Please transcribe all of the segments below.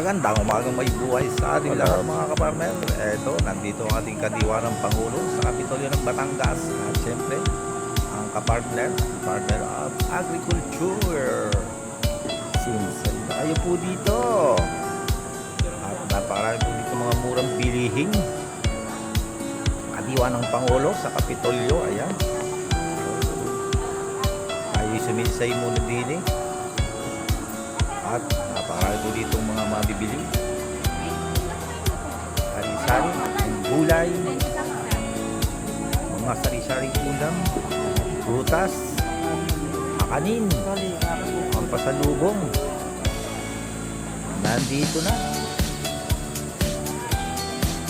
Magandang umagang may buhay sa ating lahat mga kaparmer. Eto, nandito ang ating kadiwa ng Pangulo sa Kapitolyo ng Batangas. At siyempre, ang kapartner, partner of agriculture. Sinsan tayo po dito. At napakarami po dito mga murang bilihing. Kadiwa ng Pangulo sa Kapitolyo. Ayan. Tayo suminsay muna din eh. At po dito mga mabibili. Sari-sari, gulay, mga sari-saring ulam, prutas, kakanin, ang pasalubong. Nandito na.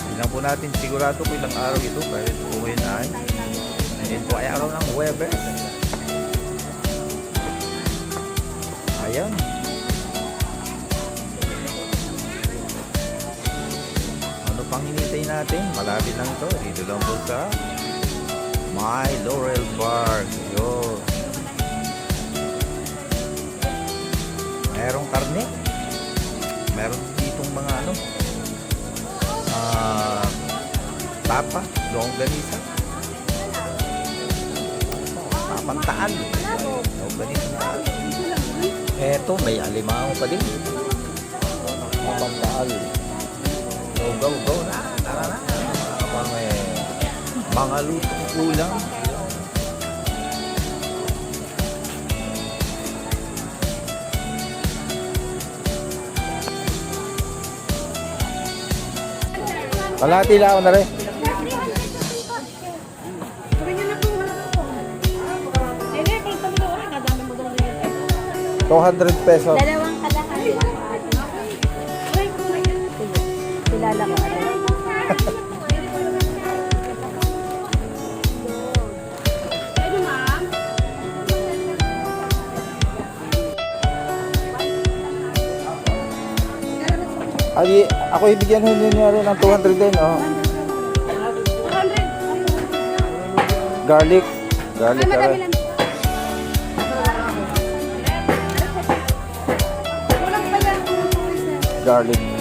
Tingnan po natin sigurado kung ilang araw ito kahit po ngayon ay ngayon po ay araw ng Webes. Ayan. Pang hinintay natin? Malapit lang ito. Dito lang po sa My Laurel Park. Yun. Merong karne. Meron ditong mga ano. Ah, tapa, longganisa. Papantaan. Longganisa. Eto, may alimango pa din. Papantaan. Go, go, go na. Tara na. Mga, eh, mga lutong kulang. Kalahati lang na rin. Yun. 200 pesos. Kilala ko. Ano? Ay, ako ibigyan niyo rin ng 200 din, oh. 200. Garlic. Garlic Ay, madami lang. Garlic.